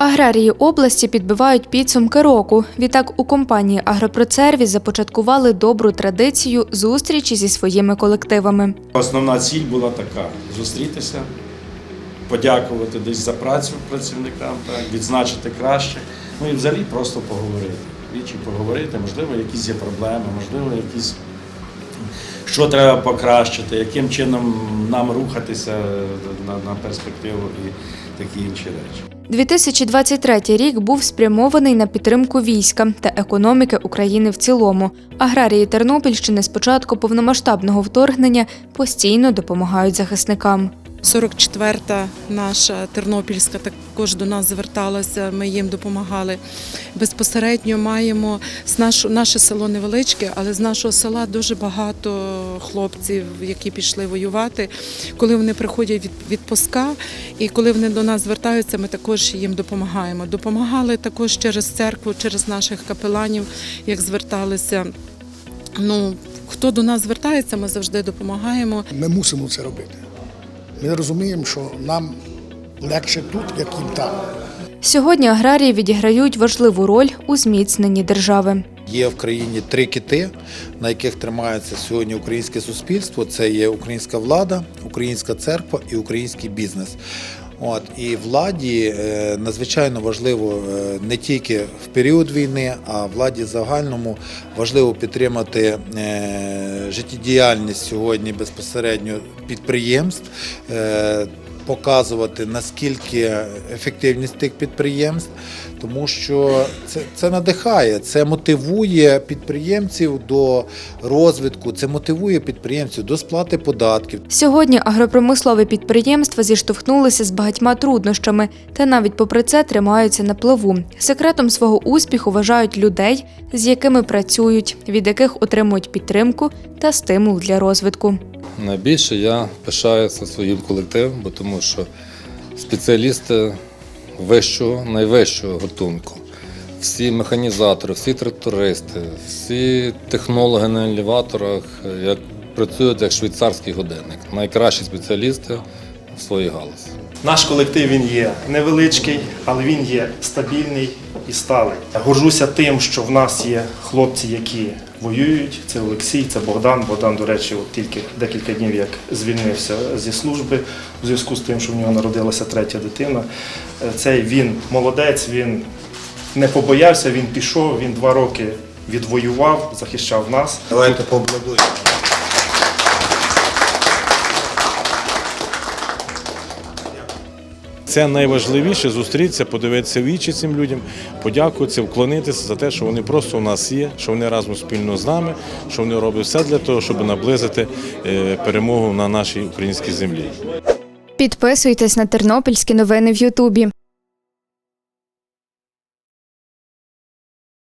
Аграрії області підбивають підсумки року. Відтак у компанії Агропроцервіс започаткували добру традицію зустрічі зі своїми колективами. Основна ціль була така: зустрітися, подякувати десь за працю працівникам, так, відзначити краще. Ну і взагалі просто поговорити. Вічі поговорити, можливо, якісь є проблеми, можливо, якісь що треба покращити, яким чином нам рухатися на, на перспективу і такі інші речі. 2023 рік був спрямований на підтримку війська та економіки України в цілому. Аграрії Тернопільщини з початку повномасштабного вторгнення постійно допомагають захисникам. 44-та наша Тернопільська також до нас зверталася, ми їм допомагали. Безпосередньо маємо наше село невеличке, але з нашого села дуже багато хлопців, які пішли воювати. Коли вони приходять від відпуска і коли вони до нас звертаються, ми також їм допомагаємо. Допомагали також через церкву, через наших капеланів, як зверталися. Ну, хто до нас звертається, ми завжди допомагаємо. Ми мусимо це робити. Ми розуміємо, що нам легше тут, як їм там. Сьогодні аграрії відіграють важливу роль у зміцненні держави. Є в країні три кити, на яких тримається сьогодні українське суспільство. Це є українська влада, українська церква і український бізнес. От і владі е, надзвичайно важливо е, не тільки в період війни, а владі загальному важливо підтримати е, життєдіяльність сьогодні безпосередньо підприємств. Показувати наскільки ефективність тих підприємств, тому що це, це надихає, це мотивує підприємців до розвитку, це мотивує підприємців до сплати податків. Сьогодні агропромислові підприємства зіштовхнулися з багатьма труднощами та навіть попри це тримаються на плаву. Секретом свого успіху вважають людей, з якими працюють, від яких отримують підтримку та стимул для розвитку. Найбільше я пишаюся своїм колективом, бо тому що спеціалісти вищого, найвищого готунку. Всі механізатори, всі трактористи, всі технологи на елеваторах як, працюють як швейцарський годинник. Найкращі спеціалісти в своїй галузі. Наш колектив він є невеличкий, але він є стабільний і сталий. Горжуся тим, що в нас є хлопці, які воюють. Це Олексій, це Богдан. Богдан, до речі, от тільки декілька днів як звільнився зі служби у зв'язку з тим, що в нього народилася третя дитина. Е, Цей він молодець, він не побоявся, він пішов, він два роки відвоював, захищав нас. Давайте поаплодуємо. Це найважливіше зустрітися, подивитися вічі цим людям, подякуватися, вклонитися за те, що вони просто у нас є, що вони разом спільно з нами, що вони роблять все для того, щоб наблизити е, перемогу на нашій українській землі. Підписуйтесь на тернопільські новини в Ютубі.